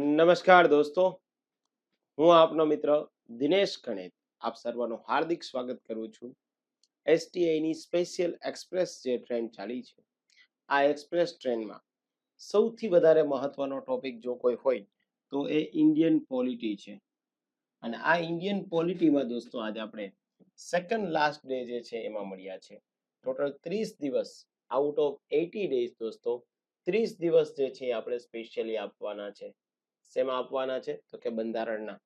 નમસ્કાર દોસ્તો. હું આપનો મિત્ર દિનેશ ગણેત. આપ સર્વનું હાર્દિક સ્વાગત કરું છું. એસટીઆઈની સ્પેશિયલ એક્સપ્રેસ જે ટ્રેન ચાલી છે. આ એક્સપ્રેસ ટ્રેનમાં સૌથી વધારે મહત્વનો ટોપિક જો કોઈ હોય તો એ ઇન્ડિયન પોલિટી છે. અને આ ઇન્ડિયન પોલિટીમાં દોસ્તો આજે આપણે સેકન્ડ લાસ્ટ ડે જે છે એમાં મળ્યા છે. ટોટલ ત્રીસ દિવસ આઉટ ઓફ એટી ડેઝ દોસ્તો. ત્રીસ દિવસ જે છે આપણે સ્પેશિયલી આપવાના છે. શેમાં આપવાના છે? તો કે બંધારણના.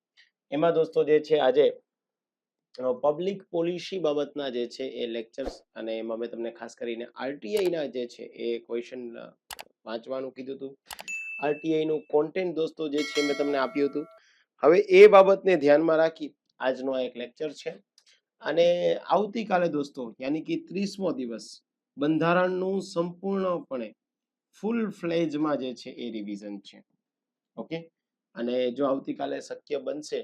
એમાં દોસ્તો જે છે આજે પબ્લિક પોલિસી બાબતના જે છે એ લેક્ચર્સ અને એમાં મેં તમને ખાસ કરીને આરટીઆઈના જે છે એ ક્વેશ્ચન વાંચવાનું કીધું હતું આરટીઆઈનું કોન્ટેન્ટ દોસ્તો જે છે મેં તમને આપ્યું હતું. હવે એ બાબતને ધ્યાનમાં રાખી આજનો આ એક લેક્ચર છે. અને આવતીકાલે દોસ્તો, યાની કે ત્રીસમો દિવસ, બંધારણનું સંપૂર્ણપણે ફૂલ ફ્લેજમાં જે છે એ રિવિઝન છે. ઓકે? અને જો આવતીકાલે શક્ય બનશે,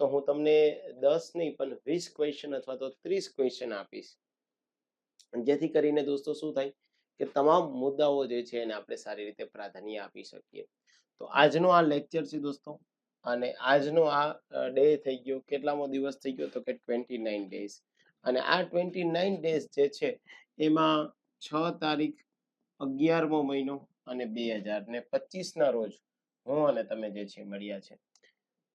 તો હું તમને દસ નહીં, પણ વીસ ક્વેશ્ચન અથવા તો ત્રીસ ક્વેશ્ચન આપીશ. જેથી કરીને દોસ્તો શું થાય કે તમામ મુદ્દાઓ જે છે એને આપણે સારી રીતે પ્રાધાન્ય આપી શકીએ. તો આજનો આ લેક્ચર છે દોસ્તો, અને આજનો આ ડે થઈ ગયો, કેટલામો દિવસ થઈ ગયો તો કે ટ્વેન્ટી નાઇન ડેઝ અને આ ટ્વેન્ટી નાઇન ડેઝ જે છે, એમાં છ તારીખ અગિયારમો મહિનો અને બે હજાર ને પચીસના રોજ હું અને તમે જે છે મળ્યા છે.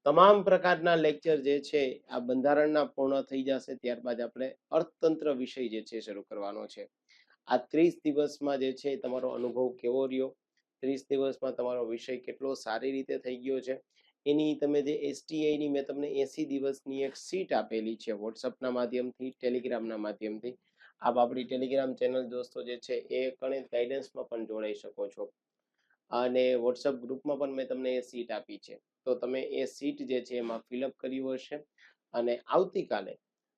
તમામ પ્રકારના લેક્ચર જે છે, આ બંધારણના પૂર્ણ થઈ જશે. ત્યારબાદ આપણે અર્થતંત્ર વિષય જે છે શરૂ કરવાનો છે. આ ત્રીસ દિવસમાં જે છે તમારો અનુભવ કેવો રહ્યો? ત્રીસ દિવસમાં તમારો વિષય કેટલો સારી રીતે થઈ ગયો છે? એની તમે જે એસટીઆઈની મેં તમને એસી દિવસની એક સીટ આપેલી છે વોટ્સઅપના માધ્યમથી ટેલિગ્રામના માધ્યમથી. આપ આપણી ટેલિગ્રામ ચેનલ દોસ્તો જે છે એ કણે ગાઈડન્સમાં પણ જોડાઈ શકો છો. અને વોટ્સઅપ ગ્રુપમાં પણ મેં તમને એ સીટ આપી છે. તો તમે એ સીટ જે છે એમાં ફિલઅપ કર્યું હશે અને આવતીકાલે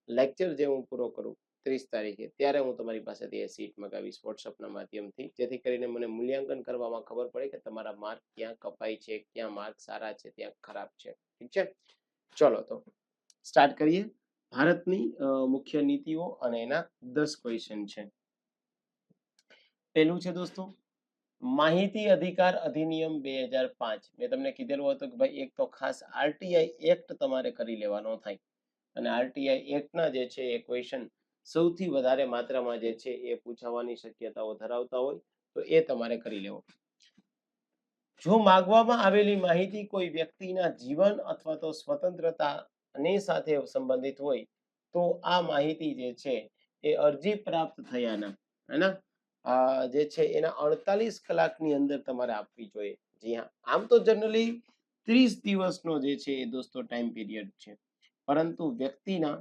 લેક્ચર જે હું પૂરો કરું ત્રીસ તારીખે, ત્યારે હું તમારી પાસેથી એ સીટ મગાવીશ વોટ્સઅપના માધ્યમથી. જેથી કરીને મને મૂલ્યાંકન કરવામાં ખબર પડે કે તમારા માર્ક ક્યાં કપાય છે, ક્યાં માર્ક સારા છે, ત્યાં ખરાબ છે. ઠીક છે? ચલો તો સ્ટાર્ટ કરીએ. ભારતની મુખ્ય નીતિઓ અને એના દસ ક્વેશ્ચન છે. પહેલું છે દોસ્તો માહિતી અધિકાર અધિનિયમ બે હજાર પાંચ. મેં તમને કીધેલું હતું કે ભાઈ, એક તો ખાસ આરટીઆઈ એક્ટ તમારે કરી લેવાનો થાય. અને આરટીઆઈ એક્ટના જે છે, એ ક્વેશ્ચન સૌથી વધારે માત્રામાં જે છે, એ પૂછાવાની શક્યતાઓ ધરાવતા હોય, તો એ તમારે કરી લેવો. જો માગવામાં આવેલી માહિતી કોઈ વ્યક્તિના જીવન અથવા તો સ્વતંત્રતા ની સાથે સંબંધિત હોય, તો આ માહિતી જે છે, એ અરજી પ્રાપ્ત થયાના હેના જે છે એના અડતાલીસ કલાકની અંદર તમારે આપવી જોઈએ. જી હા. આમ તો જનરલી ત્રીસ દિવસનો જે છે એ દોસ્તો ટાઈમ પીરિયડ છે. પરંતુ વ્યક્તિના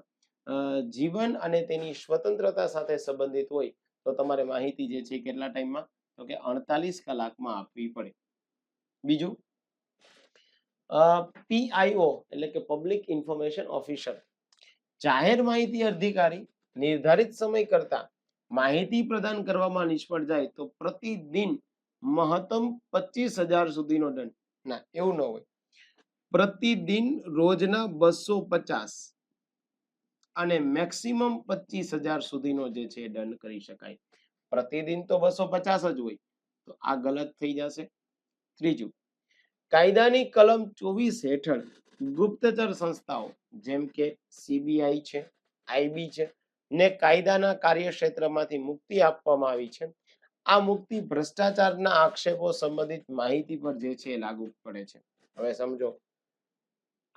જીવન અને તેની સ્વતંત્રતા સાથે સંબંધિત હોય તો તમારે માહિતી જે છે કેટલા ટાઈમમાં તો કે અડતાલીસ કલાકમાં આપવી પડે. બીજું? પીઆઈઓ એટલે કે પબ્લિક ઇન્ફોર્મેશન ઓફિસર જાહેર માહિતી અધિકારી નિર્ધારિત સમય કરતા માહિતી પ્રદાન કરવામાં નિષ્ફળ જાય તો પ્રતિદિન મહત્તમ પચીસ હજાર સુધીનો દંડ. ના, એવું ન હોય. પ્રતિદિન રોજના બસો પચાસ અને મેક્સિમમ પચીસ હજાર સુધીનો જે છે દંડ કરી શકાય. પ્રતિદિન તો બસો પચાસ જ હોય. તો આ ગલત થઈ જશે. ત્રીજું, કાયદાની કલમ ચોવીસ હેઠળ ગુપ્તચર સંસ્થાઓ જેમ કે સીબીઆઈ છે આઈબી છે ને કાયદાના કાર્યક્ષેત્રમાંથી મુક્તિ આપવામાં આવી છે. આ મુક્તિ ભ્રષ્ટાચારના આક્ષેપો સંબંધિત માહિતી પર જે છે એ લાગુ પડે છે. હવે સમજો.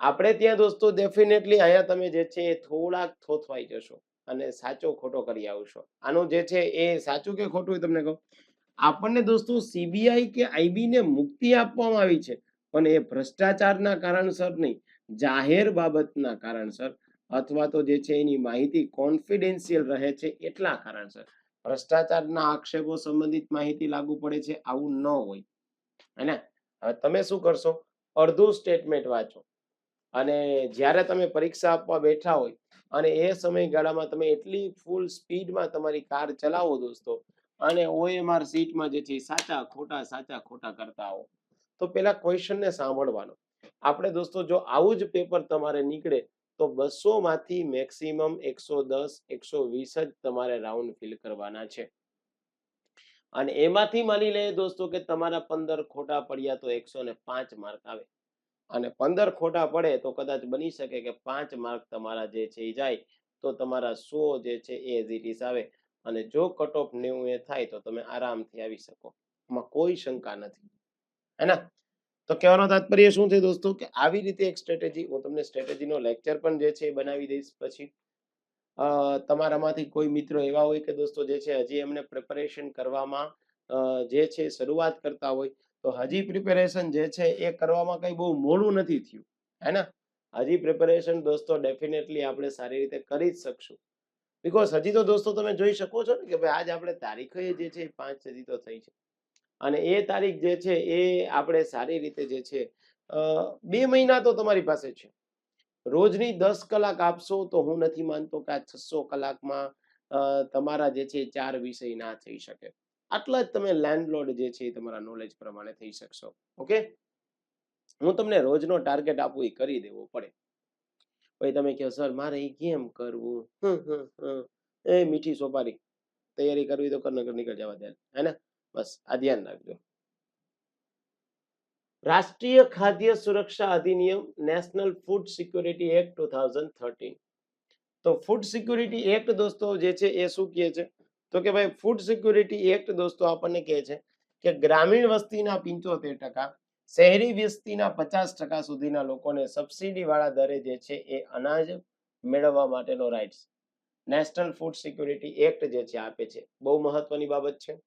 આપણે ત્યાં દોસ્તો ડેફિનેટલી અહીંયા તમે જે છે એ થોડાક થોથવાઈ જશો અને સાચો ખોટો કરી આવશો. આનું જે છે એ સાચું કે ખોટું તમને કહું? આપણને દોસ્તો સીબીઆઈ કે આઈબી ને મુક્તિ આપવામાં આવી છે. પણ એ ભ્રષ્ટાચારના કારણસર નહીં. જાહેર બાબતના કારણસર અથવા તો જે છે એની માહિતી કોન્ફિડેન્શિયલ રહે છે એટલા કારણસર ભ્રષ્ટાચારના આક્ષેપો સંબંધિત માહિતી લાગુ પડે છે આવું ન હોય. હે હવે તમે શું કરશો? અડધું સ્ટેટમેન્ટ વાંચો. અને જ્યારે તમે પરીક્ષા આપવા બેઠા હોય અને એ સમયગાળામાં તમે એટલી ફૂલ સ્પીડમાં તમારી કાર ચલાવો દોસ્તો અને ઓએમઆર સીટમાં જે છે સાચા ખોટા સાચા ખોટા કરતા આવો. તો પેલા ક્વેશ્ચનને સાંભળવાનો. આપણે દોસ્તો જો આવું જ પેપર તમારે નીકળે તો બસો માંથી મેક્સિમમ એકસો દસ, એકસો વીસ જ તમારે રાઉન્ડ ફિલ કરવાના છે. અને એમાંથી માની લઈએ દોસ્તો કે તમારા પંદર ખોટા પડ્યા તો એકસો પાંચ માર્ક આવે. અને પંદર ખોટા પડે તો કદાચ બની શકે કે પાંચ માર્ક તમારા જે છે એ જાય તો તમારા સો જે છે એ એઝ આવે. અને જો કટ ઓફ નેવું એ થાય તો તમે આરામથી આવી શકો. એમાં કોઈ શંકા નથી. હે ને? તો કહેવાનો તાત્પર્ય શું છે દોસ્તો? કે આવી રીતે એક સ્ટ્રેટેજી હું તમને સ્ટ્રેટેજીનો લેક્ચર પણ જે છે એ બનાવી દઈશ પછી. તમારામાંથી કોઈ મિત્રો એવા હોય કે દોસ્તો જે છે હજી એમને પ્રિપેરેશન કરવામાં જે છે શરૂઆત કરતા હોય, તો હજી પ્રિપેરેશન જે છે એ કરવામાં કંઈ બહુ મોડું નથી થયું, હે ને? હજી પ્રિપેરેશન દોસ્તો ડેફિનેટલી આપણે સારી રીતે કરી જ શકશું. બિકોઝ હજી તો દોસ્તો તમે જોઈ શકો છો ને કે ભાઈ આજ આપણે તારીખો જે છે પાંચ હજી તો થઈ છે. અને એ તારીખ જે છે એ આપણે સારી રીતે જે છે બે મહિના તો તમારી પાસે છે. રોજની દસ કલાક આપશો તો હું નથી માનતો કે આ છસો કલાકમાં તમારા જે છે ચાર વિષય ના થઈ શકે. આટલા જ તમે લેન્ડલોડ જે છે એ તમારા નોલેજ પ્રમાણે થઈ શકશો. ઓકે? હું તમને રોજનો ટાર્ગેટ આપું એ કરી દેવો પડે. પછી તમે કહો, સર, મારે એ કેમ કરવું. એ મીઠી સોપારી. તૈયારી કરવી તો કર નગર નીકળ જવા દે. હે ને? બસ, આ ધ્યાન રાખજો. રાષ્ટ્રીય ખાદ્ય સુરક્ષા અધિનિયમ national food security act two તો ફૂડ સિક્યોરિટી એક્ટ દોસ્તો જે છે એ શું કહે છે? તો કે ભાઈ ફૂડ સિક્યોરિટી એક્ટ દોસ્તો આપણને કહે છે કે ગ્રામીણ વસ્તીના પિંચોતેર ટકા, શહેરી વસ્તીના પચાસ ટકા સુધીના લોકોને સબસિડી વાળા દરે જે છે એ અનાજ મેળવવા માટેનો rights national food security act જે છે આપે છે. બહુ મહત્વની બાબત છે.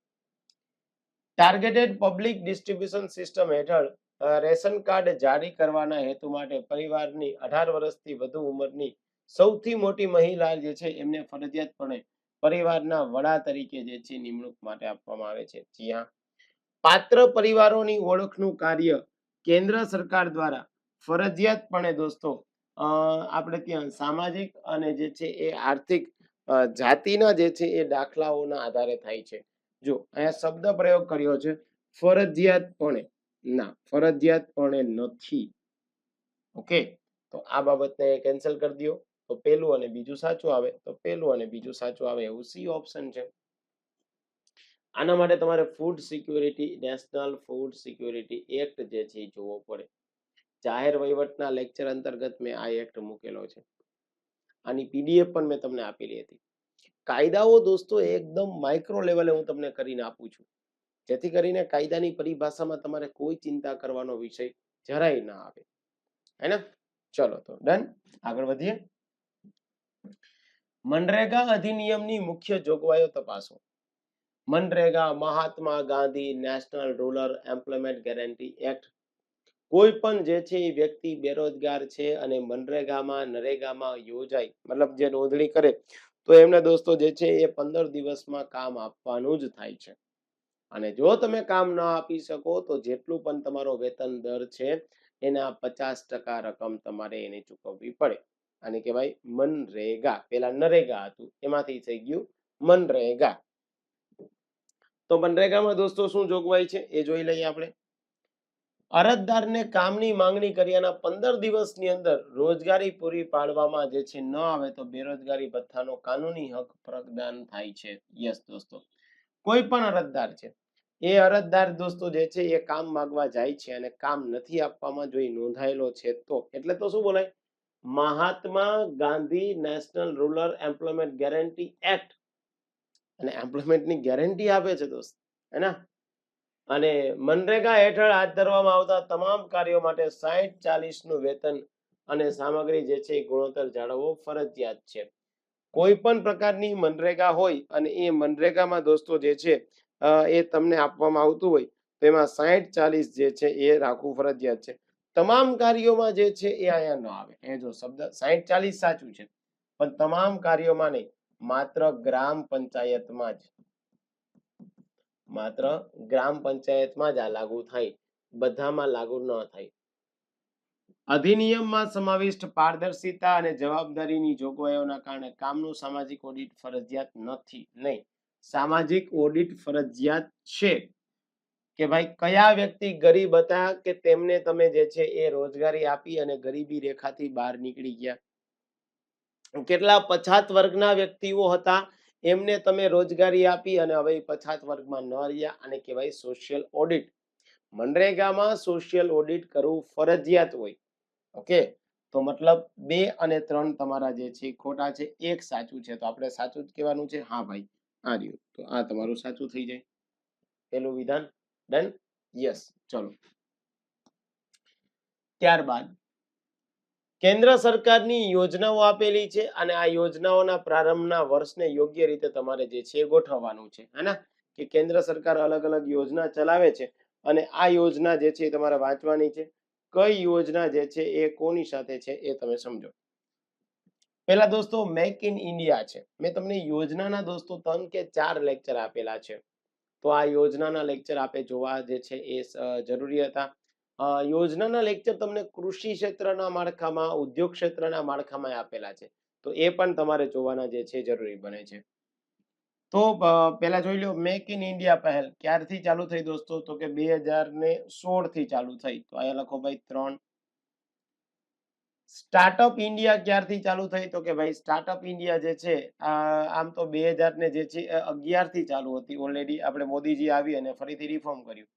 ટાર્ગેટેડ પબ્લિક ડિસ્ટ્રીબ્યુશન સિસ્ટમ હેઠળ રેશન કાર્ડ જારી કરવાના હેતુ માટે પરિવારની અઢાર વર્ષથી વધુ ઉંમરની સૌથી મોટી મહિલા જે છે એમને ફરજિયાતપણે પરિવારના વડા તરીકે જે છે નિમણૂક માટે આપવામાં આવે છે. જી હા. પાત્ર પરિવારોની ઓળખનું કાર્ય કેન્દ્ર સરકાર દ્વારા ફરજિયાતપણે દોસ્તો આપણે ત્યાં સામાજિક અને જે છે એ આર્થિક જાતિના જે છે એ દાખલાઓના આધારે થાય છે. જો અહીંયા શબ્દ પ્રયોગ કર્યો છે ફરજિયાતપણે ના ફરજિયાતપણે નથી. ઓકે તો આ બાબતને કેન્સલ કરી દો તો પેલું અને બીજું સાચું આવે, તો પેલું અને બીજું સાચું આવે એવું સી ઓપ્શન છે. આના માટે તમારે food security national food security act જે છે એ જોવો પડે. જાહેર વહીવટના લેક્ચર અંતર્ગત મેં આ એક્ટ મૂકેલો છે. આની પીડીએફ પણ મેં તમને આપેલી હતી. કાયદાઓ દોસ્તો એકદમ માઇક્રો લેવલે હું તમને કરીને આપું છું. જેથી કરીને કાયદાની પરિભાષામાં તમારે કોઈ ચિંતા કરવાનો વિષય જરાય ના આવે. હે ચલો તો ડન આગળ વધીએ. મનરેગા અધિનિયમની મુખ્ય જોગવાઈઓ તપાસો. MNREGA, Mahatma Gandhi, national rural employment guarantee act. કોઈ પણ જે છે એ વ્યક્તિ બેરોજગાર છે અને મનરેગામાં, નરેગામાં યોજાય, મતલબ જે નોંધણી કરે તો એમને દોસ્તો જે છે એ પંદર દિવસમાં કામ આપવાનું જ થાય છે. અને જો તમે કામ ન આપી શકો તો જેટલું પણ તમારો વેતન દર છે એના પચાસ ટકા રકમ તમારે એને ચૂકવવી પડે. આને કહેવાય મનરેગા. પેલા નરેગા હતું. એમાંથી થઈ ગયું મનરેગા. તો મનરેગામાં દોસ્તો શું જોગવાઈ છે? એ જોઈ લઈએ આપણે. અરજદારને કામની માંગણી કર્યાના પંદર દિવસની અંદર રોજગારી પૂરી પાડવામાં જે છે ન આવે તો બેરોજગારી ભથ્થાનો કાનૂની હક પ્રદાન થાય છે. યસ દોસ્તો. કોઈ પણ અરજદાર છે, એ અરજદાર દોસ્તો જે છે એ કામ માંગવા જાય છે અને કામ નથી આપવામાં જો એ નોંધાયેલો છે તો. એટલે તો શું બોલાય? Mahatma Gandhi national rural employment guarantee act. અને એમ્પ્લોયમેન્ટની ગેરંટી આપે છે દોસ્ત. હેના અને મનરેગા હેઠળ હાથ ધરવામાં આવતા તમામ કાર્યો માટે સાહીઠ ચાલીસનું વેતન અને સામગ્રી જે છે ગુણોત્તર જાળવવો ફરજિયાત છે. કોઈ પણ પ્રકારની મનરેગા હોય અને એ મનરેગામાં દોસ્તો જે છે એ તમને આપવામાં આવતું હોય, તો સાહીઠ ચાલીસ જે છે એ રાખવું ફરજિયાત છે. તમામ કાર્યોમાં જે છે એ અહીંયા ન આવે. એ જો શબ્દ સાહીઠ ચાલીસ સાચું છે, પણ તમામ કાર્યોમાં નહીં માત્ર ગ્રામ પંચાયતમાં જ માત્ર ગ્રામ પંચાયતમાં જ આ લાગુ થાય, બધામાં લાગુ ન થાય. અધિનિયમમાં સમાવિષ્ટ પારદર્શિતા અને જવાબદારીની જોગવાઈઓના કારણે કામનું સામાજિક ઓડિટ ફરજિયાત નથી, નહીં. સામાજિક ઓડિટ ફરજિયાત છે કે ભાઈ કયા વ્યક્તિ ગરીબ હતા કે તેમને તમે જે છે એ રોજગારી આપી અને ગરીબી રેખાથી બહાર નીકળી ગયા? કેટલા પછાત વર્ગના વ્યક્તિઓ હતા એમને તમે રોજગારી આપી અને હવે પછાત વર્ગમાં ન રહ્યા અને કહેવાય સોશિયલ ઓડિટ મનરેગામાં સોશિયલ ઓડિટ કરવું ફરજિયાત હોય. ઓકે તો મતલબ બે અને ત્રણ તમારા જે છે ખોટા છે. એક સાચું છે તો આપણે સાચું જ કહેવાનું છે, હા ભાઈ, આ રહ્યું. તો આ તમારું સાચું થઈ જાય. પેલું વિધાન ડન યસ ચલો. ત્યારબાદ કેન્દ્ર સરકારની યોજનાઓ આપેલી છે અને આ યોજનાઓના પ્રારંભના વર્ષને યોગ્ય રીતે તમારે જે છે ગોઠવવાનું છે, હે કે કેન્દ્ર સરકાર અલગ અલગ યોજના ચલાવે છે અને આ યોજના જે છે એ તમારે વાંચવાની છે. કઈ યોજના જે છે એ કોની સાથે છે એ તમે સમજો. પેલા દોસ્તો, મેક ઇન ઇન્ડિયા છે. મેં તમને યોજનાના દોસ્તો ત્રણ કે ચાર લેક્ચર આપેલા છે. તો આ યોજનાના લેક્ચર આપે જોવા જે છે એ જરૂરી હતા. યોજનાના લેક્ચર તમને કૃષિ ક્ષેત્રના માળખામાં, ઉદ્યોગ ક્ષેત્રના માળખામાં આપેલા છે. તો એ પણ તમારે જોવાના જે છે, જરૂરી બને છે. તો પહેલા જોઈ લો મેક ઇન ઇન્ડિયા પહેલ. ક્યારથી ચાલુ થઈ દોસ્તો? તો કે બે હજાર ને સોળથી ચાલુ થઈ. તો અહીંયા લખો ભાઈ ત્રણ. સ્ટાર્ટઅપ ઇન્ડિયા ક્યારથી ચાલુ થઈ? તો કે ભાઈ સ્ટાર્ટઅપ ઇન્ડિયા જે છે આમ તો બે હજાર ને જે છે અગિયારથી ચાલુ હતી. ઓલરેડી આપણે મોદીજી આવી અને ફરીથી રિફોર્મ કર્યું.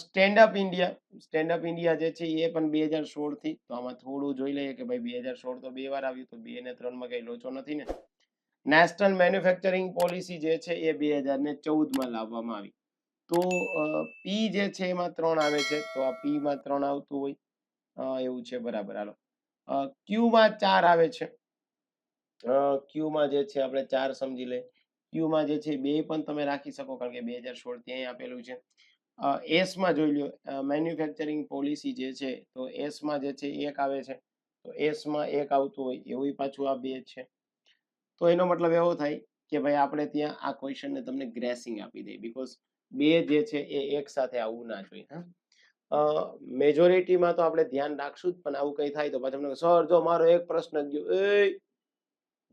Stand up India stand up India જે છે એ પણ બે હજાર સોળથી, તો આમાં થોડું જોઈ લઈએ કે ભાઈ બે હજાર સોળ તો બે વાર આવ્યું તો બે ને ત્રણમાં કઈ લોચો નથી ને. નેશનલ મેન્યુફેક્ચરિંગ પોલિસી જે છે એ બે હજાર ને ચૌદમાં લાવવામાં આવી. તો પી જે છે એમાં ત્રણ આવે છે, તો આ પીમાં ત્રણ આવતું હોય. એવું છે, બરાબર, હાલો. ક્યુમાં ચાર આવે છે. ક્યુમાં જે છે આપણે ચાર સમજી લે ક્યુમાં જે છે બે પણ તમે રાખી શકો, કારણ કે બે હજાર સોળ ત્યાં આપેલું છે. એસમાં જોઈ લો મેન્યુફેક્ચરિંગ પોલિસી જે છે, તો એસમાં જે છે, એક આવે છે. તો એસમાં એક આવતું હોય, એવું પાછું આ બે છે. તો એનો મતલબ એવો થાય કે ભાઈ આપણે ત્યાં આ ક્વેશ્ચનને તમને ગ્રેસિંગ આપી દઈએ. બીકોઝ બે જે છે, એ એક સાથે આવવું ના જોઈએ, હા. મેજોરિટીમાં તો આપણે ધ્યાન રાખશું જ, પણ આવું કંઈ થાય તો પાછું તમને સર જો મારો એક પ્રશ્ન ગયો. એ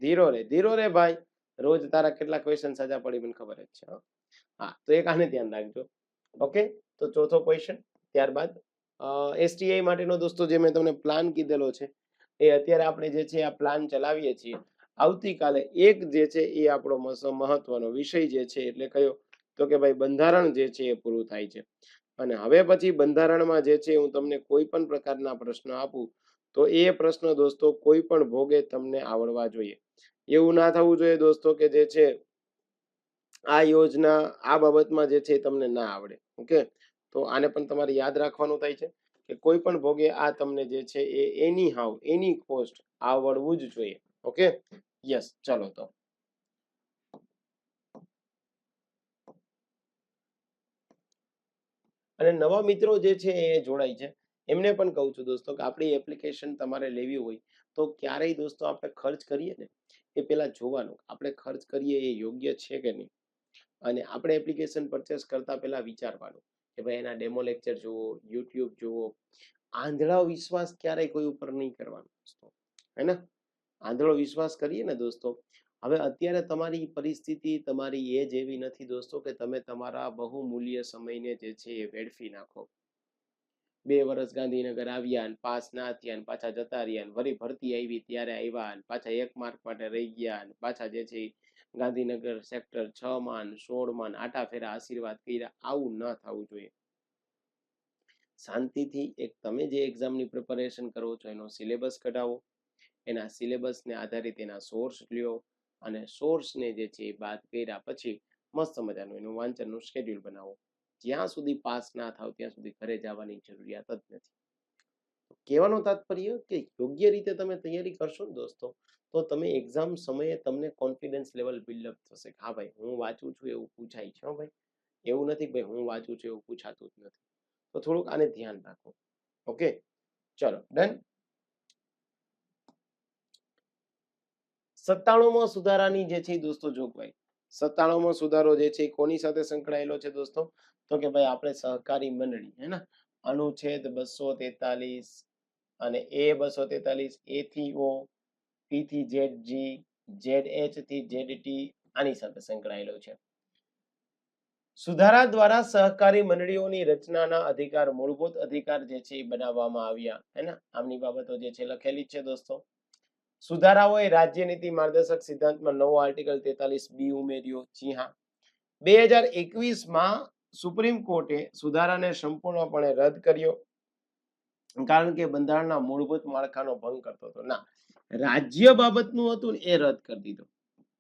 ધીરો રે ધીરો રે ભાઈ. રોજ તારા કેટલા ક્વેશ્ચન સાજા પડી મને ખબર જ છે હા, તો એક આને ધ્યાન રાખજો. ઓકે? તો ચોથો ક્વેશ્ચન ત્યારબાદ એસટીઆઈ માટેનો દોસ્તો જે મેં તમને પ્લાન કીધેલો છે, એ અત્યારે આપણે જે છે આ પ્લાન ચલાવીએ છીએ. આવતીકાલે એક જે છે એ આપણો મહત્વનો વિષય જે છે એટલે કયો? તો કે ભાઈ બંધારણ જે છે એ પૂરું થાય છે. અને હવે પછી બંધારણમાં જે છે હું તમને કોઈ પણ પ્રકારના પ્રશ્ન આપું, તો એ પ્રશ્ન દોસ્તો કોઈ પણ ભોગે તમને આવડવા જોઈએ. એવું ના થવું જોઈએ દોસ્તો કે જે છે આ યોજના, આ બાબતમાં જે છે તમને ના આવડે, ઓકે? તો આને પણ તમારે યાદ રાખવાનું થાય છે કે કોઈ પણ ભોગે આ તમને જે છે એ એની હાવ એની કોસ્ટ આવડવું જ જોઈએ, ઓકે? યસ ચલો તો. અને નવા મિત્રો જે છે એ જોડાય છે. એમને પણ કહું છું દોસ્તો કે આપણી એપ્લિકેશન તમારે લેવી હોય તો ક્યારેય દોસ્તો આપણે ખર્ચ કરીએ ને એ પેલા જોવાનું આપણે ખર્ચ કરીએ એ યોગ્ય છે કે નહીં? અને આપણે એપ્લિકેશન પરચેસ કરતા પહેલા વિચારવાનું કે ભાઈ એના ડેમો લેક્ચર જુઓ યુટ્યુબ જુઓ, આંધળો વિશ્વાસ ક્યારેય કોઈ ઉપર નહીં કરવાનો હે ને આંધળો વિશ્વાસ કરીએ ને દોસ્તો, હવે અત્યારે તમારી પરિસ્થિતિ તમારી એજ એવી નથી દોસ્તો કે તમે તમારા બહુમૂલ્ય સમયને જે છે એ વેડફી નાખો. બે વર્ષ ગાંધીનગર આવ્યા ને પાસ ના થયા ને પાછા જતા રહ્યા ને વળી ભરતી આવી ત્યારે આવ્યા ને પાછા એક માર્ક માટે રહી ગયા ને પાછા જે છે ગાંધીનગર સેક્ટર છ માન સોળ માન આટા ફેરા આશીર્વાદ કર્યા. આવું ન થવું જોઈએ. શાંતિથી એક તમે જે એક્ઝામની પ્રિપેરેશન કરો છો, એનો સિલેબસ કઢાવો. એના સિલેબસને આધારિત એના સોર્સ લ્યો અને સોર્સને જે છે એ બાદ કર્યા પછી મસ્ત મજાનું એનું વાંચનનું શેડ્યુલ બનાવો. જ્યાં સુધી પાસ ના થાવ, ત્યાં સુધી ઘરે જવાની જરૂરિયાત જ નથી. કહેવાનો તાત્પર્ય કે યોગ્ય રીતે તમે તૈયારી કરશો ને દોસ્તો, તો તમે એક્ઝામ સમયે તમને કોન્ફિડન્સ લેવલ બિલ્ડઅપ થશે હા ભાઈ, હું વાંચું છું એવું પૂછાય છે ભાઈ. એવું નથી ભાઈ, હું વાંચું છું એવું પૂછાતું જ નથી. તો થોડુંક આને ધ્યાન રાખો. ઓકે? ચલો, ડન? સત્તાણુંમાં સુધારાની જે છે દોસ્તો જોગવાઈ. સત્તાણુંમાં સુધારો જે છે કોની સાથે સંકળાયેલો છે દોસ્તો? તો કે ભાઈ, આપણે સહકારી મંડળી, હે ને? અનુચ્છેદ બસો તેતાલીસ અને એ બસો તેતાલીસ એ થી ઓ પી થી ઝેડ જી ઝેડ એચથી ઝેડ ટી આની સાથે સંકળાયેલો છે. સુધારા દ્વારા સહકારી મંડળીઓની રચનાના અધિકાર, મૂળભૂત અધિકાર જે છે એ બનાવવામાં આવ્યા. હે આમની બાબતો જે છે લખેલી છે દોસ્તો. સુધારાઓએ રાજ્ય નીતિ માર્ગદર્શક સિદ્ધાંતમાં નવો આર્ટિકલ તેતાલીસ બી ઉમેર્યો. જી હા. બે હજાર એકવીસમાં સુપ્રીમ કોર્ટે સુધારાને સંપૂર્ણપણે રદ કર્યો. કારણ કે બંધારણના મૂળભૂત માળખાનો ભંગ કરતો હતો. ના, રાજ્ય બાબતનું હતું એ રદ કરી દીધું.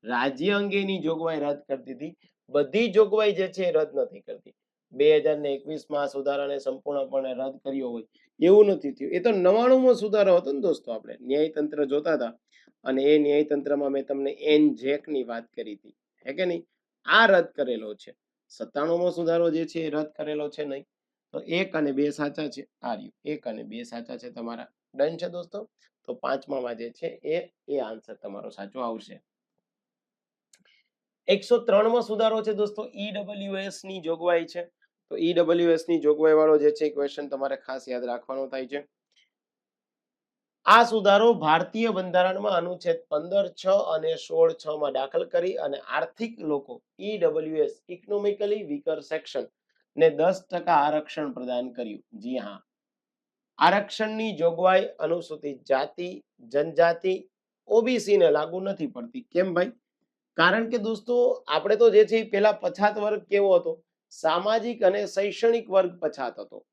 રાજ્ય અંગેની જોગવાઈ રદ કરી દીધી. બધી જોગવાઈ જે છે રદ નથી કરતી. બે હજાર ને એકવીસમાં સુધારાને સંપૂર્ણપણે રદ કર્યો હોય એવું નથી થયું. એ તો નવાણુંમાં સુધારો હતો ને દોસ્તો આપણે. ન્યાયતંત્ર જોતા હતા અને એ ન્યાયતંત્રમાં મેં તમને એન જેકની વાત કરી હતી. હે કે નહીં? આ રદ કરેલો છે. સત્તાણુંમાં સુધારો જે છે એ રદ કરેલો છે નહીં. તો એક અને બે સાચા છે. આ રહ્યું. એક અને બે સાચા છે તમારા. ડન છે દોસ્તો? તો પાંચમામાં જે છે એ એ આન્સર તમારો સાચો આવશે. એકસો ત્રણમાં સુધારો છે દોસ્તો. ઈડબલ્યુએસની જોગવાઈ છે. તો ઈડબલ્યુએસની જોગવાઈ વાળો જે છે ક્વેશ્ચન તમારે ખાસ યાદ રાખવાનો થાય છે. આ સુધારો ભારતીય બંધારણમાં અનુચ્છેદ પંદર, છ અને સોળ, છ માં દાખલ કરી અને આર્થિક લોકો ઈડબલ્યુએસ ઇકોનોમિકલી વીકર સેક્શન ને દસ ટકા આરક્ષણ પ્રદાન કર્યું. જી હા. આરક્ષણની જોગવાઈ અનુસૂચિત જાતિ, જનજાતિ ઓબીસી ને લાગુ નથી પડતી. કેમ ભાઈ? કારણ કે દોસ્તો, આપણે તો જે છે પેલા પછાત વર્ગ કેવો હતો? સામાજિક અને શૈક્ષણિક વર્ગ પછાત હતો.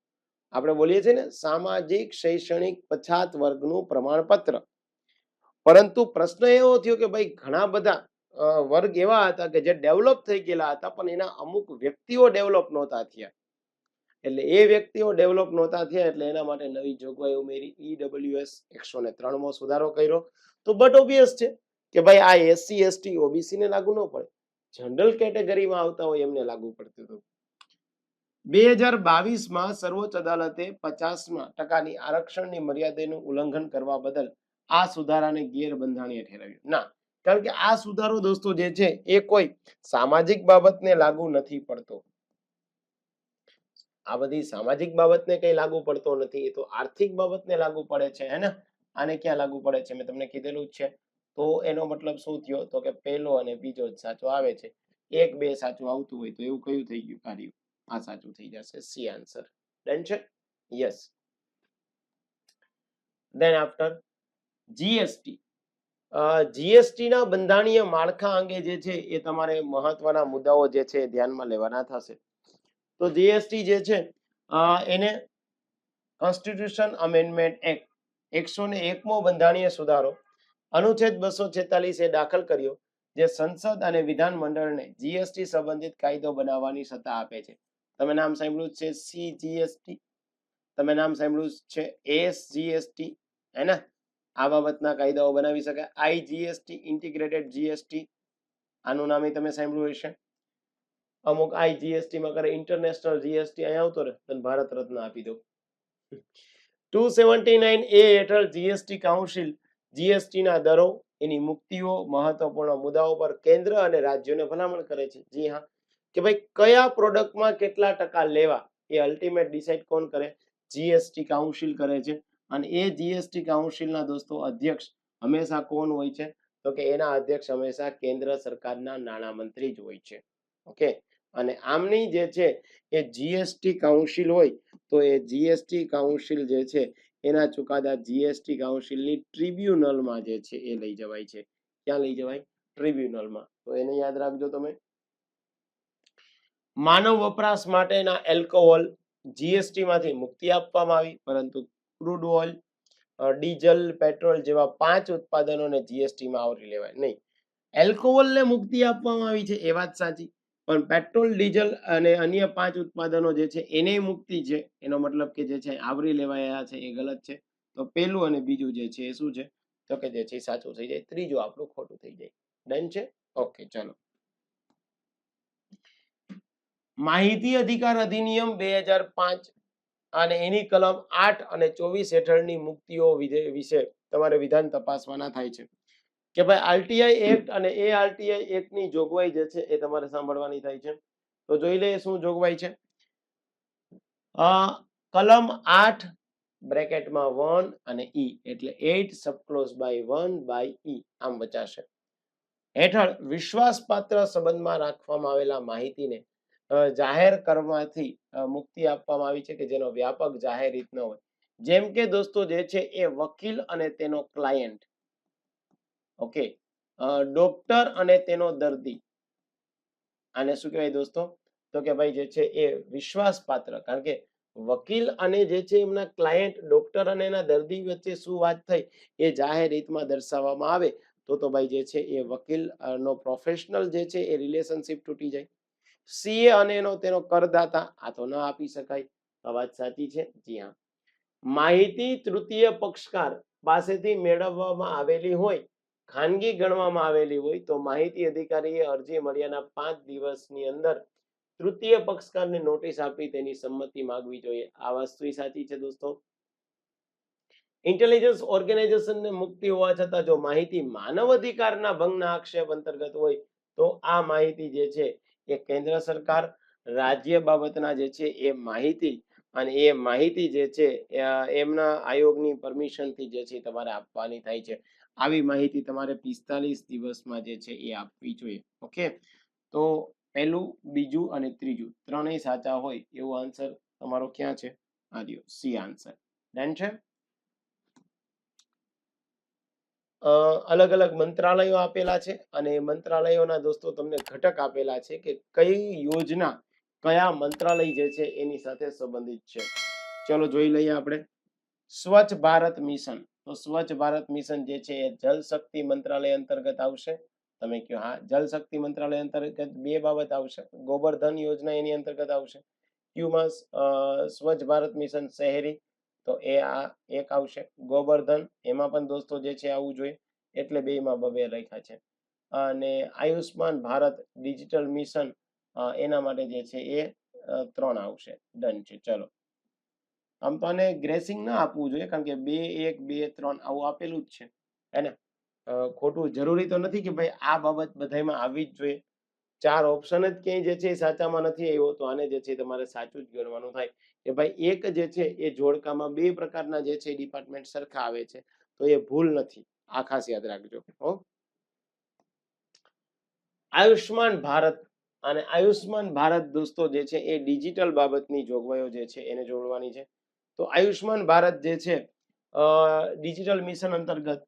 આપણે બોલીએ છીએ ને, સામાજિક, શૈક્ષણિક, પછાત વર્ગનું પ્રમાણપત્ર. પરંતુ પ્રશ્ન એવો થયો કે ભાઈ, ઘણા બધા વર્ગ એવા હતા કે જે ડેવલપ થઈ ગયેલા હતા, પણ એના અમુક વ્યક્તિઓ ડેવલપ નહોતા થયા. એટલે એ વ્યક્તિઓ ડેવલપ નહોતા થયા, એટલે એના માટે નવી જોગવાઈ ઉમેરી ઈડબ્લ્યુએસ એકસો ને ત્રણમાં સુધારો કર્યો. તો બટ ઓબ્વિયસ છે કે ભાઈ આ એસસી, એસટી ઓબીસી ને લાગુ ન પડે. જનરલ કેટેગરીમાં આવતા હોય એમને લાગુ પડતું હતું. બે હજાર બાવીસમાં સર્વોચ્ચ અદાલતે પચાસમાં ટકાની આરક્ષણની મર્યાદાનું ઉલ્લંઘન કરવા બદલ આ સુધારાને ગેરબંધારણીય ઠેરવ્યું. ના કારણ કે આ સુધારો દોસ્તો જે છે એ કોઈ સામાજિક બાબતને લાગુ નથી પડતો. આ બધી સામાજિક બાબતને કઈ લાગુ પડતો નથી, એ તો આર્થિક બાબતને લાગુ પડે છે, હે આને ક્યાં લાગુ પડે છે? મેં તમને કીધેલું જ છે. તો એનો મતલબ શું થયો? તો કે પહેલો અને બીજો જ સાચો આવે છે. એક બે સાચું આવતું હોય તો એવું કયું થઈ ગયું કાર્ય? આ સાચું થઈ જશે. C answer. ડન છે? Yes. Then after GST GST ના બંધારણીય માળખા અંગે જે છે એ તમારે મહત્વના મુદ્દાઓ જે છે ધ્યાનમાં લેવાના થશે. તો જીએસટી જે છે એને કોન્સ્ટિટ્યુશન અમેન્ડમેન્ટ એક્ટ એકસો ને એકમો બંધારણીય સુધારો, અનુચ્છેદ બસો છેતાલીસે દાખલ કર્યો, જે સંસદ અને વિધાન મંડળને જીએસટી સંબંધિત કાયદો બનાવવાની સત્તા આપે છે. તમે નામ સાંભળ્યું છે સી જીએસટી તમે નામ સાંભળ્યું છે એસ જીએસટી હે ને? આ બાબતના કાયદાઓ બનાવી શકાય. આઈ જીએસટી ઇન્ટિગ્રેટેડ જીએસટી આનું નામ તમે સાંભળ્યું હશે. અમુક આઈ જીએસટી માં કરે, ઇન્ટરનેશનલ જીએસટી અહીં આવતો રહે, તને ભારત રત્ન આપી દો ટુ સેવન્ટી નાઇન એ હેઠળ જીએસટી કાઉન્સિલ જીએસટીના દરો, એની મુક્તિઓ, મહત્વપૂર્ણ મુદ્દાઓ પર કેન્દ્ર અને રાજ્યોને ભલામણ કરે છે. જી હા. કે ભાઈ, કયા પ્રોડક્ટમાં કેટલા ટકા લેવા, એ અલ્ટિમેટ ડિસાઇડ કોણ કરે? જીએસટી કાઉન્સિલ કરે છે. અને એ જીએસટી કાઉન્સિલના દોસ્તો અધ્યક્ષ હંમેશા કોણ હોય છે? તો કે એના અધ્યક્ષ હંમેશા કેન્દ્ર સરકારના નાણામંત્રી જ હોય છે. ઓકે? અને આમની જે છે એ જીએસટી કાઉન્સિલ હોય તો એ જીએસટી કાઉન્સિલ જે છે એના ચુકાદા જીએસટી કાઉન્સિલની ટ્રિબ્યુનલમાં જે છે એ લઈ જવાય છે. ક્યાં લઈ જવાય? ટ્રિબ્યુનલમાં તો એને યાદ રાખજો તમે. માનવ વપરાશ માટેના એલ્કોહોલ જીએસટી માંથી મુક્તિ આપવામાં આવી, પરંતુ ક્રૂડ ઓઇલ ડીઝલ, પેટ્રોલ જેવા પાંચ ઉત્પાદનોને જીએસટીમાં આવરી લેવાય. નહીં. એલ્કોહોલને મુક્તિ આપવામાં આવી છે, એ વાત સાચી. પણ પેટ્રોલ, ડીઝલ અને અન્ય પાંચ ઉત્પાદનો જે છે એને મુક્તિ છે. એનો મતલબ કે જે છે, આવરી લેવાયા છે, એ ગલત છે. તો પેલું અને બીજું જે છે, એ શું છે? તો કે જે છે, એ સાચું થઈ જાય. ત્રીજું આપણું ખોટું થઈ જાય. ડન છે? ઓકે, ચલો. માહિતી અધિકાર અધિનિયમ બે હજાર પાંચ અને એની કલમ આઠ અને ચોવીસ હેઠળની મુક્તિઓ વિશે તમારે વિધાન તપાસવાના થાય છે. કે ભાઈ આરટીઆઈ એક્ટ અને એ આરટીઆઈ એક્ટની જોગવાઈ જે છે એ તમારે સાંભળવાની થાય છે. તો જોઈ લઈએ શું જોગવાઈ છે. કલમ આઠ બ્રેકેટમાં વન અને ઈ એટલે eight subclause by one by E આમ બચાશે. હેઠળ વિશ્વાસપાત્ર સંબંધમાં રાખવામાં આવેલા માહિતીને જાહેર કરવાથી મુક્તિ આપવામાં આવી છે કે જેનો વ્યાપક જાહેર રીત ન હોય. જેમ કે દોસ્તો જે છે એ વકીલ અને તેનો ક્લાયન્ટ ઓકે? ડોક્ટર અને તેનો દર્દી. આને શું કહેવાય દોસ્તો? તો કે ભાઈ જે છે એ વિશ્વાસપાત્ર. કારણ કે વકીલ અને જે છે એમના ક્લાયન્ટ ડોક્ટર અને એના દર્દી વચ્ચે શું વાત થઈ? એ જાહેર રીતમાં દર્શાવવામાં આવે. તો તો ભાઈ જે છે એ વકીલ નો પ્રોફેશનલ જે છે એ રિલેશનશિપ તૂટી જાય. સીએ અને એનો તેનો કરદાતા, આ તો ન આપી શકાય. આ વાત સાચી છે? જી હા. માહિતી તૃતીય પક્ષકાર પાસેથી મેળવવામાં આવેલી હોય, ખાનગી ગણવામાં આવેલી હોય, તો માહિતી અધિકારીએ અરજી મળ્યાના પાંચ દિવસની અંદર તૃતીય પક્ષકારને નોટિસ આપી તેની સંમતિ માંગવી જોઈએ. આ વસ્તુ સાચી છે દોસ્તો? ઇન્ટેલિજન્સ ઓર્ગેનાઇઝેશનને મુક્તિ હોવા છતાં જો માહિતી માનવ અધિકારના ભંગના આક્ષેપ અંતર્ગત હોય, તો આ માહિતી જે છે એ કેન્દ્ર સરકાર રાજ્ય બાબતના જે છે એ માહિતી અને એ માહિતી જે છે એમના આયોગની પરમિશનથી જે છે તમારે આપવાની થાય છે. આવી માહિતી તમારે પિસ્તાલીસ દિવસમાં જે છે એ આપવી જોઈએ. ઓકે? તો પહેલું, બીજું અને ત્રીજું ત્રણેય સાચા હોય એવો આન્સર તમારો ક્યાં છે? આ રહ્યો સી આન્સર ડન છે? અલગ અલગ મંત્રાલયો આપેલા છે અને મંત્રાલયોના દોસ્તો તમને ઘટક આપેલા છે કે કઈ યોજના, કયા મંત્રાલય જે છે એની સાથે સંબંધિત છે. ચલો જોઈ લઈએ આપણે. સ્વચ્છ ભારત મિશન. તો સ્વચ્છ ભારત મિશન જે છે એ જલ શક્તિ મંત્રાલય અંતર્ગત આવશે. તમે કહો હા, જલ શક્તિ મંત્રાલય અંતર્ગત બે બાબત આવશે. ગોબરધન યોજના એની અંતર્ગત આવશે. ક્યુમાં સ્વચ્છ ભારત મિશન શહેરી તો એ આ એક આવશે. ગોવર્ધન, એમાં પણ દોસ્તો જે છે આવવું જોઈએ. એટલે બેમાં બબે રાખ્યા છે. અને આયુષ્માન ભારત ડિજિટલ મિશન એના માટે જે છે એ ત્રણ આવશે. ડન છે. ચલો. આમ તો આને ગ્રેસિંગ ના આપવું જોઈએ, કારણ કે બે એક, બે, ત્રણ આવું આપેલું જ છે. હે ને? ખોટું જરૂરી તો નથી કે ભાઈ આ બાબત બધામાં આવવી જ જોઈએ. ચાર ઓપ્શન જ ક્યાંય જે છે એ સાચામાં નથી આવ્યો, તો આને જે છે તમારે સાચું જ ગણવાનું થાય. કે ભાઈ એક જે છે એ જોડકામાં બે પ્રકારના જે છે ડિપાર્ટમેન્ટ સરખા આવે છે, તો એ ભૂલ નથી. આ ખાસ યાદ રાખજો. હો. આયુષ્માન ભારત અને આયુષ્માન ભારત દોસ્તો જે છે એ ડિજિટલ બાબતની જોગવાઈઓ જે છે એને જોડવાની છે. તો આયુષ્માન ભારત જે છે ડિજિટલ મિશન અંતર્ગત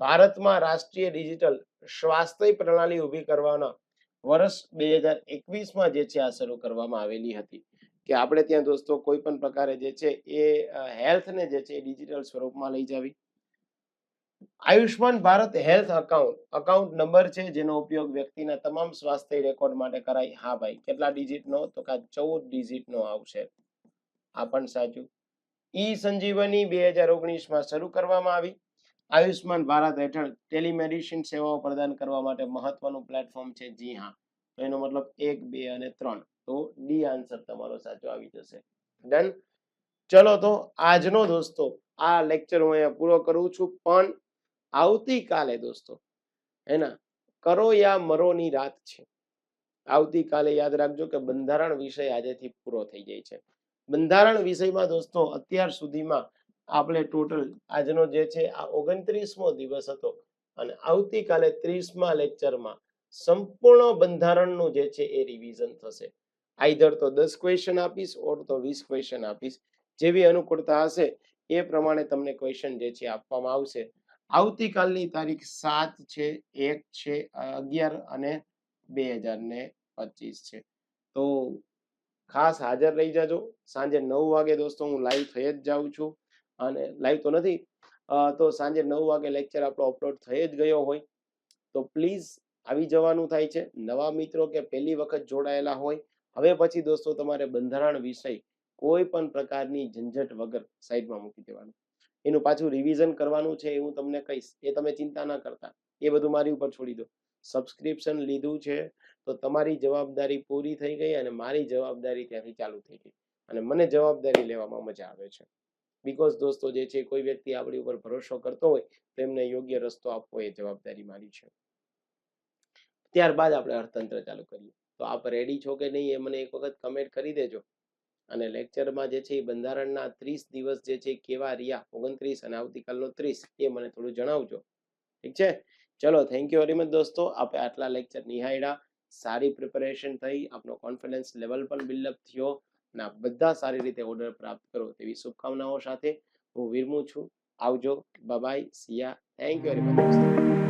ભારતમાં રાષ્ટ્રીય ડિજિટલ સ્વાસ્થ્ય પ્રણાલી ઊભી કરવાના વર્ષ બે હજાર એકવીસમાં જે છે આ શરૂ કરવામાં આવેલી હતી. કે આપણે ત્યાં દોસ્તો કોઈ પણ પ્રકારે જે છે એ હેલ્થને જે છે ડિજિટલ સ્વરૂપમાં લઈ જવી. Ayushman Bharat health account account number છે જેનો ઉપયોગ વ્યક્તિના તમામ સ્વાસ્થ્ય રેકોર્ડ માટે કરાય. હા ભાઈ, કેટલા ડિજિટનો? તો કે ચૌદ ડિજિટનો આવશે. આ પણ સાચું. ઈ સંજીવની બે હજાર ઓગણીસમાં શરૂ કરવામાં આવી. આયુષ્માન ભારત હેઠળ ટેલિમેડિસિન સેવાઓ પ્રદાન કરવા માટે મહત્વનું પ્લેટફોર્મ છે જી હા. તો એનો મતલબ એક, બે અને ત્રણ. તો ડી આન્સર તમારો સાચો આવી જશે. ડન ચલો તો આજનો દોસ્તો, આ લેક્ચર હું અહીંયા પૂરો કરું છું, પણ આવતીકાલે દોસ્તો, હેના, કરો યા મરોની રાત છે. આવતીકાલે યાદ રાખજો કે બંધારણ વિષય આજેથી પૂરો થઈ જાય છે. બંધારણ વિષયમાં દોસ્તો, અત્યાર સુધીમાં આપણે ટોટલ આજનો જે છે, આ ઓગણત્રીસમો દિવસ હતો અને આવતીકાલે ત્રીસમા લેક્ચરમાં સંપૂર્ણ બંધારણનું જે છે, એ રિવિઝન થશે. આઈધર તો દસ ક્વેશ્ચન આપીશ ઓર તો વીસ ક્વેશ્ચન આપીશ. જેવી અનુકૂળતા હશે, એ પ્રમાણે તમને ક્વેશ્ચન જે છે આપવામાં આવશે. આવતીકાલની તારીખ સાત છે, એક છે, અગિયાર અને બે હજાર ને પચીસ છે. તો ખાસ હાજર રહી જાજો. સાંજે નવ વાગે દોસ્તો હું લાઈવ થઈ જ જાઉં છું. અને લાઈવ તો નથી. તો સાંજે નવ વાગે લેક્ચર આપણો અપલોડ થઈ જ ગયો હોય. તો પ્લીઝ આવી જવાનું થાય છે. નવા મિત્રો કે પહેલી વખત જોડાયેલા હોય. હવે પછી દોસ્તો તમારે બંધારણ વિષય કોઈ પણ પ્રકારની ઝંઝટ વગર સાઈડમાં મૂકી દેવાનું. એનું પાછું રિવિઝન કરવાનું છે એ હું તમને કહીશ. એ તમે ચિંતા ના કરતા. એ બધું મારી ઉપર છોડી દો. સબસ્ક્રિપ્શન લીધું છે તો તમારી જવાબદારી પૂરી થઈ ગઈ અને મારી જવાબદારી ત્યાંથી ચાલુ થઈ ગઈ. અને મને જવાબદારી લેવામાં મજા આવે છે. બીકોઝ દોસ્તો જે છે, કોઈ વ્યક્તિ આપણી ઉપર ભરોસો કરતો હોય, તો એમને યોગ્ય રસ્તો આપવો એ જવાબદારી મારી છે. ત્યારબાદ આપણે અર્થતંત્ર ચાલુ કરીએ. તો આપ રેડી છો કે નહીં એ મને એક વખત કમેન્ટ કરી દેજો. અને લેક્ચરમાં જે છે, એ બંધારણના ત્રીસ દિવસ જે છે, કેવા રહ્યા, ઓગણત્રીસ અને આવતીકાલનો ત્રીસ, એ મને થોડું જણાવજો. ઠીક છે? ચલો થેન્ક યુ વેરી મચ દોસ્તો. આપણે આટલા લેક્ચર નિહાળ્યા. સારી પ્રિપેરેશન થઈ. આપનો કોન્ફિડન્સ લેવલ પણ બિલ્ડઅપ થયો. અને આ બધા સારી રીતે ઓર્ડર પ્રાપ્ત કરો તેવી શુભકામનાઓ સાથે હું વિરમું છું. આવજો. Bye see ya thank you very much